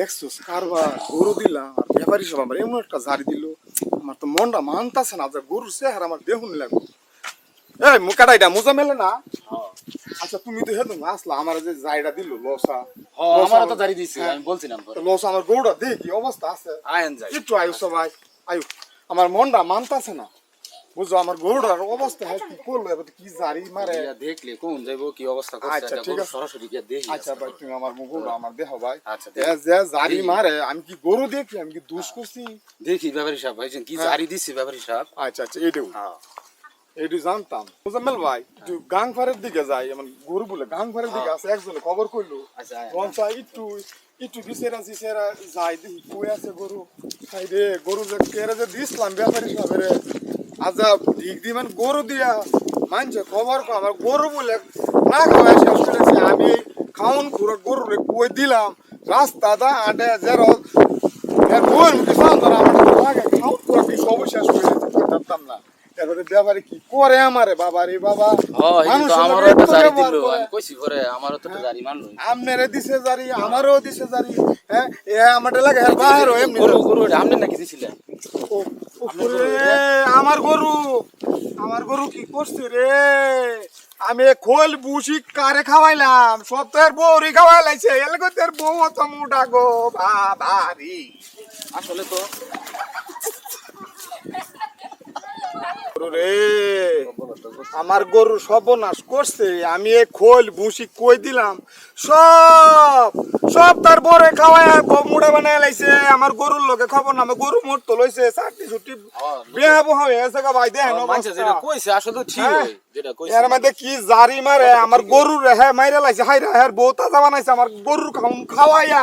দেখছোস কারবার গরু দিলাম আর ব্যাপারী সব আমার এমন একটা জারি দিল। আমার তো মনটা মানতাছে না যে গরুর চেহারা আমার লাগবে এই মুখাটা এটা মোজা মেলে না? আচ্ছা তুমি তো হেদুন আসলা আমার যে জায়গা দিল লসা। আমার তো জারি দিছি আমি বলছিলাম লসা আমার গরুটা দেখি অবস্থা আছে? আয়েন যাই। একটু আয়ু সবাই আয়ু। আমার মনটা মানতাছে না। বুঝছ আমার গরুটার অবস্থা হ্যাঁ কি করল এবার কি জারি মারে। দেখলে কোন যাইবো কি অবস্থা করছে আচ্ছা, ঠিক আছে। সরাসরি গিয়া দেখি আচ্ছা ভাই তুমি আমার মুগুর আমার দেহ ভাই। আচ্ছা, যে জারি মারে আমি কি গরু দেখি আমি কি দুষ করছি? দেখি ব্যাপারী সাহেব ভাইছেন কি হ্যাঁ। জারি দিছি ব্যাপারী সাহেব। আচ্ছা আচ্ছা হ্যাঁ। এইটু জানতাম। মোজাম্মেল ভাই একটু গাংফারের দিকে যাই এমন গরু বলে গাংফারের দিকে আছে একজনে খবর করল আচ্ছা একটু একটু বিচেরা সিচেরা যাই দেখি কই আছে গরু? রে গরু যে কেরে যে দিসলাম ব্যাপারী সাহেব ঠিক মানে গরু দিয়া মানছে খবর কো আমার গরু বলে না খাওয়া শেষ করেছি আমি খাউন খুঁড়ো গরু কই দিলাম রাস্তা দা আটে জেরো এর বউয়ের মুখে সান্তান আমার লাগে খাউন খুঁড়ো কি সব শেষ করে না। এবারে ব্যাপারে কি করে আমারে বাবা রে বাবা? আমারও একটা জারি দিল আমি কইছি পরে আমারও তো জারি মানলো। আমনেরে দিছে জারি আমারও দিছে জারি হ্যাঁ এ আমার লাগে হয় এমনি গরু গরু আপনি নাকি দিছিলেন? আমার গরু আমার গরু কি করছে রে আমি খোল বুসি কারে খাওয়াইলাম সব তো এর বউরি খাওয়াই বউ অত মোটা গো আসলে তো আমার গরু সর্বনাশ করছে আমি এ খোল ভুসি কই দিলাম সব সব তার বরে খাওয়ায় মুড়ে বানায় লাইছে আমার গরুর লোকে খবর না গরু মোট তো লইছে চারটি ছুটি বিয়া হয়ে গেছে গা ভাই দেখেন যেটা কইছে আসলে ঠিক হ্যাঁ। যেটা কইছে এর মধ্যে কি জারি মারে আমার গরুর হে হ্যাঁ মাইরা লাইছে হাই রে হ্যাঁ বউ তাজা বানাইছে আমার গরুর খাওয়াইয়া